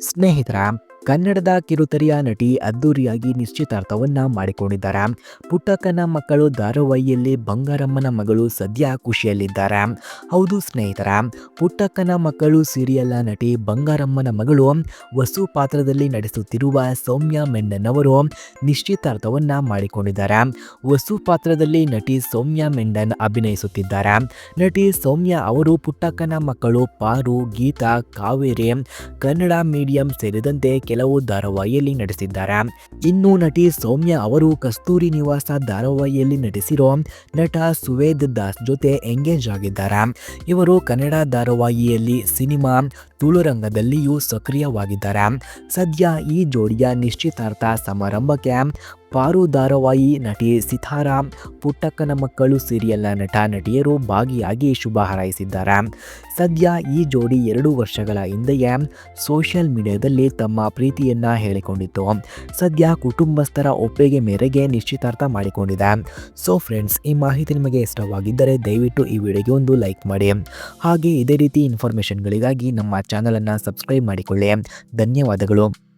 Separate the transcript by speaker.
Speaker 1: ಸ್ನೇಹಿತರ? ಕನ್ನಡದ ಕಿರುತೆರೆಯ ನಟಿ ಅದ್ದೂರಿಯಾಗಿ ನಿಶ್ಚಿತಾರ್ಥವನ್ನ ಮಾಡಿಕೊಂಡಿದ್ದಾರೆ. ಪುಟ್ಟಕ್ಕನ ಮಕ್ಕಳು ಧಾರಾವಾಹಿಯಲ್ಲಿ ಬಂಗಾರಮ್ಮನ ಮಗಳು ಸದ್ಯ ಖುಷಿಯಲ್ಲಿದ್ದಾರೆ. ಹೌದು ಸ್ನೇಹಿತರ, ಪುಟ್ಟಕ್ಕನ ಮಕ್ಕಳು ಸೀರಿಯಲ್ನ ನಟಿ ಬಂಗಾರಮ್ಮನ ಮಗಳು ವಸು ಪಾತ್ರದಲ್ಲಿ ನಡೆಸುತ್ತಿರುವ ಸೌಮ್ಯ ಮೆಂಡನ್ ಅವರು ನಿಶ್ಚಿತಾರ್ಥವನ್ನ ಮಾಡಿಕೊಂಡಿದ್ದಾರೆ. ವಸು ಪಾತ್ರದಲ್ಲಿ ನಟಿ ಸೌಮ್ಯ ಮೆಂಡನ್ ಅಭಿನಯಿಸುತ್ತಿದ್ದಾರೆ. ನಟಿ ಸೌಮ್ಯ ಅವರು ಪುಟ್ಟಕ್ಕನ ಮಕ್ಕಳು ಪಾರು, ಗೀತಾ, ಕಾವೇರಿ, ಕನ್ನಡ ಮೀಡಿಯಂ ಸೇರಿದಂತೆ ಕೆಲವು ಧಾರಾವಾಹಿಯಲ್ಲಿ ನಟಿಸಿದ್ದಾರೆ. ಇನ್ನು ನಟಿ ಸೌಮ್ಯ ಅವರು ಕಸ್ತೂರಿ ನಿವಾಸ ಧಾರಾವಾಹಿಯಲ್ಲಿ ನಟಿಸಿರೋ ನಟ ಸುವೇದ್ ದಾಸ್ ಜೊತೆ ಎಂಗೇಜ್ ಆಗಿದ್ದಾರೆ. ಇವರು ಕನ್ನಡ ಧಾರಾವಾಹಿಯಲ್ಲಿ ಸಿನಿಮಾ ತುಳುರಂಗದಲ್ಲಿಯೂ ಸಕ್ರಿಯವಾಗಿದ್ದಾರೆ. ಸದ್ಯ ಈ ಜೋಡಿಯ ನಿಶ್ಚಿತಾರ್ಥ ಸಮಾರಂಭಕ್ಕೆ ಪಾರು ಧಾರಾವಾಹಿ ನಟಿ ಸಿತಾರಾಮ್ ಪುಟ್ಟಕ್ಕನ ಮಕ್ಕಳು ಸೀರಿಯಲ್ನ ನಟ ನಟಿಯರು ಭಾಗಿಯಾಗಿ ಶುಭ ಹಾರೈಸಿದ್ದಾರೆ. ಸದ್ಯ ಈ ಜೋಡಿ ಎರಡು ವರ್ಷಗಳ ಹಿಂದೆಯೇ ಸೋಷಿಯಲ್ ಮೀಡಿಯಾದಲ್ಲಿ ತಮ್ಮ ಪ್ರೀತಿಯನ್ನ ಹೇಳಿಕೊಂಡಿತ್ತು. ಸದ್ಯ ಕುಟುಂಬಸ್ಥರ ಒಪ್ಪಿಗೆ ಮೇರೆಗೆ ನಿಶ್ಚಿತಾರ್ಥ ಮಾಡಿಕೊಂಡಿದೆ. ಸೊ ಫ್ರೆಂಡ್ಸ್ ಈ ಮಾಹಿತಿ ನಿಮಗೆ ಇಷ್ಟವಾಗಿದ್ದರೆ ದಯವಿಟ್ಟು ಈ ವಿಡಿಯೋಗೆ ಒಂದು ಲೈಕ್ ಮಾಡಿ. ಹಾಗೆ ಇದೇ ರೀತಿ ಇನ್ಫಾರ್ಮೇಷನ್ಗಳಿಗಾಗಿ ನಮ್ಮ ಚಾನಲನ್ನು ಸಬ್ಸ್ಕ್ರೈಬ್ ಮಾಡಿಕೊಳ್ಳಿ. ಧನ್ಯವಾದಗಳು.